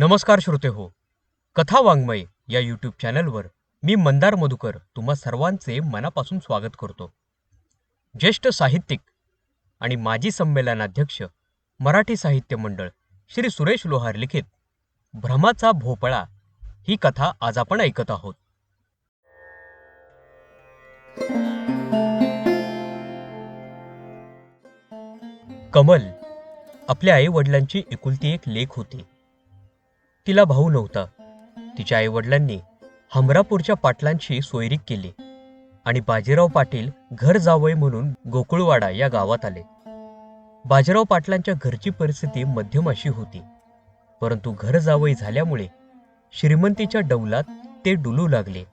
नमस्कार श्रोते हो. कथा वाङ्मय या यूट्यूब चॅनलवर मी मंदार मधुकर तुम्हा सर्वांचे मनापासून स्वागत करतो. ज्येष्ठ साहित्यिक आणि माजी संमेलनाध्यक्ष मराठी साहित्य मंडळ श्री सुरेश लोहार लिखित भ्रमाचा भोपळा ही कथा आज आपण ऐकत आहोत. कमल आपल्या आई वडिलांची एकुलती एक लेख होती. तिला भाऊ नव्हता. तिच्या आईवडिलांनी हमरापूरच्या पाटलांशी सोयरीक केली आणि बाजीराव पाटील घर जावय म्हणून गोकुळवाडा या गावात आले. बाजीराव पाटलांच्या घरची परिस्थिती मध्यम अशी होती. परंतु घर जावई झाल्यामुळे श्रीमंतीच्या डौलात ते डुलू लागले.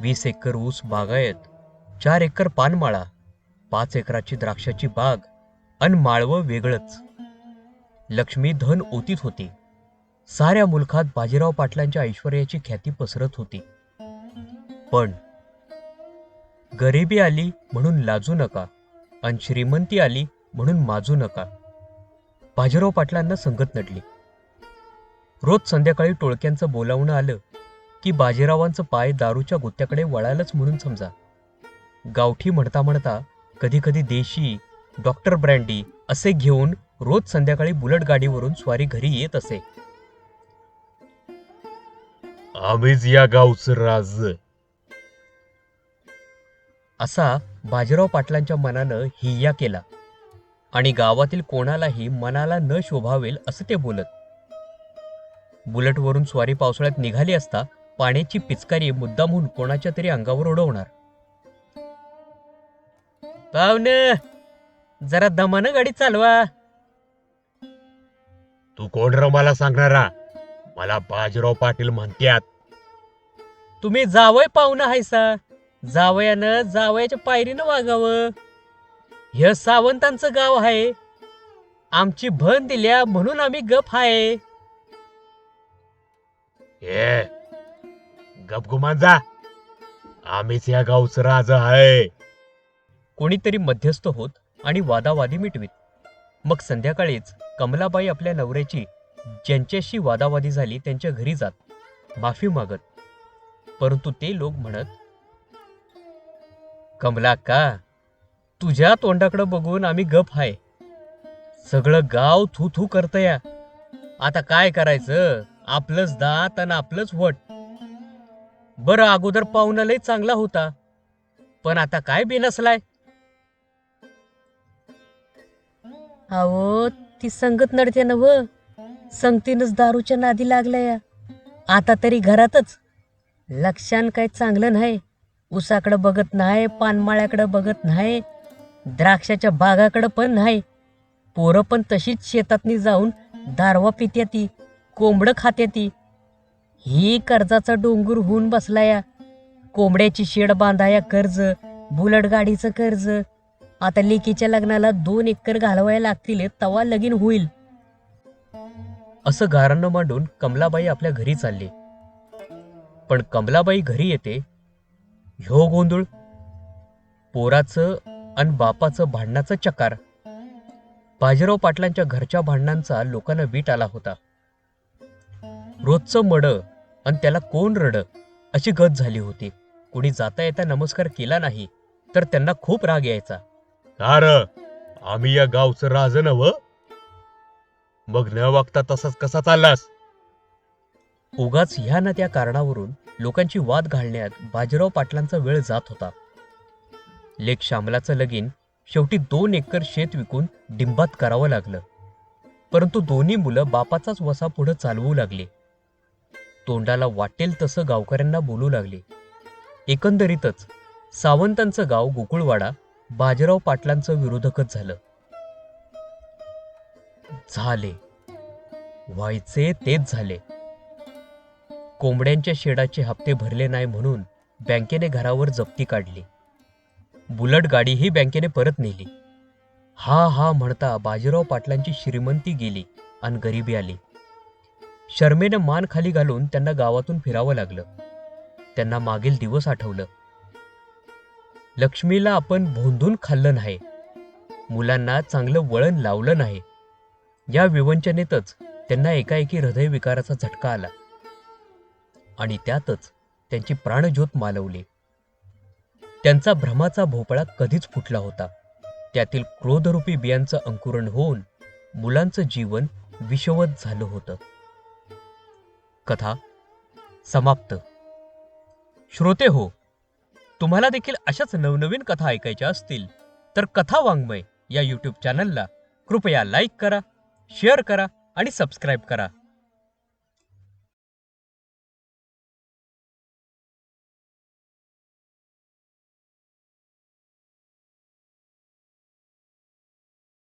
वीस एकर ऊस बागायत चार एकर पानमाळा पाच एकराची द्राक्षाची बाग अन माळवं वेगळंच. लक्ष्मी धन ओतीत होती. साऱ्या मुलखात बाजीराव पाटलांच्या ऐश्वर्याची ख्याती पसरत होती. पण गरिबी आली म्हणून लाजू नका आणि श्रीमंती आली म्हणून माजू नका. बाजीराव पाटलांना संगत नडली रोज संध्याकाळी टोळक्यांचं बोलावणं आलं की बाजीरावांचं पाय दारूच्या गुत्त्याकडे वळालच म्हणून समजा. गावठी म्हणता म्हणता कधी कधी देशी डॉक्टर ब्रँडी असे घेऊन रोज संध्याकाळी बुलट गाडीवरून स्वारी घरी येत असे. आम्हीच या गावचं राज. असा बाजीराव पाटलांच्या मनानं हिय्या केला. आणि गावातील कोणालाही मनाला न शोभावेल असं ते बोलत. बुलटवरून स्वारी पावसाळ्यात निघाली असता पाण्याची पिचकारी मुद्दामहून कोणाच्या तरी अंगावर उडवणार. पाहुण जरा दमानं गाडी चालवा. तू कोण र मला सांगणारा? मला बाजीराव पाटील म्हणत्यात. तुम्ही जावय पाहुणं हायसा जावयानं जावयाच्या पायरीनं वागावं. हे सावंतांचं गाव आहे आमची भन दिल्या म्हणून आम्ही गप आहे ए गपगुमान जा. आम्हीच या गावचं राज आहे कोणीतरी मध्यस्थ होत आणि वादावादी मिटवीत. मग संध्याकाळीच कमलाबाई आपल्या नवऱ्याची ज्यांच्याशी वादावादी झाली त्यांच्या घरी जात. माफी मागत. परंतु ते लोक म्हणत कमला का तुझ्या तोंडाकडं बघून आम्ही गप हाय. सगळं गाव थू थू करतया आता काय करायचं? आपलंच दात आणि आपलंच वट. बरं अगोदर पाहुणा लय चांगला होता. पण आता काय बेनसलाय अहो ती संगत नडते ना व. संगतीनच दारूच्या नादी लागल्या आता तरी घरातच. लक्षान काय चांगलं नाही. उसाकडं बघत नाही पानमाळ्याकडं बघत नाही द्राक्षाच्या बागाकडं पण नाही. पोरं पण तशीच शेतातनी जाऊन दारवा पित्या ती कोंबडं खात्याती ही कर्जाचा डोंगर होऊन बसलाया. कोंबड्याची शेड बांधाया कर्ज बुलट गाडीचं कर्ज. आता लेकीच्या लग्नाला दोन एकर घालवायला लागतील तवा लगीन होईल. असं गारानं मांडून कमलाबाई आपल्या घरी चालली. पण कमलाबाई घरी येते. ह्यो गोंधळ पोराचं आणि बापाचं भांडणाचं चकार. बाजीराव पाटलांच्या घरच्या भांडणांचा लोकांना वीट आला होता. रोजचं मड आणि त्याला कोण रड अशी गत झाली होती. कोणी जाता येता नमस्कार केला नाही तर त्यांना खूप राग यायचा. का आम्ही या गावचं राज नव मग न वागता तसाच कसा चाललास? उगाच ह्या ना त्या कारणावरून लोकांची वाद घालण्यात बाजीराव पाटलांचा वेळ जात होता. लेख श्यामलाचं लगीन शेवटी दोन एकर शेत विकून डिंबात करावं लागलं. परंतु दोन्ही मुलं बापाचाच वसा पुढं चालवू लागली. तोंडाला वाटेल तसं गावकऱ्यांना बोलू लागले. एकंदरीतच सावंतांचं गाव गोकुळवाडा बाजीराव पाटलांचं विरोधकच झालं. झाले. व्हायचे तेच झाले. कोंबड्यांच्या शेडाचे हप्ते भरले नाही म्हणून बँकेने घरावर जप्ती काढली. बुलट गाडीही बँकेने परत नेली. हा हा म्हणता बाजीराव पाटलांची श्रीमंती गेली आणि गरिबी आली. शर्मेनं मान खाली घालून त्यांना गावातून फिरावं लागलं. त्यांना मागील दिवस आठवलं. लक्ष्मीला आपण भोंदून खाल्लं नाही. मुलांना चांगलं वळण लावलं नाही. या विवंचनेतच त्यांना एकाएकी हृदयविकाराचा झटका आला. आणि त्यातच त्यांची प्राणज्योत मालवली. त्यांचा भ्रमाचा भोपळा कधीच फुटला होता. त्यातील क्रोधरूपी बियांचं अंकुरण होऊन मुलांचं जीवन विषवत झालं होतं. कथा समाप्त. श्रोते हो तुम्हाला देखील अशाच नवनवीन कथा ऐकायच्या असतील तर कथा वाङ्मय या यूट्यूब चॅनलला कृपया लाईक करा शेअर करा आणि सबस्क्राईब करा.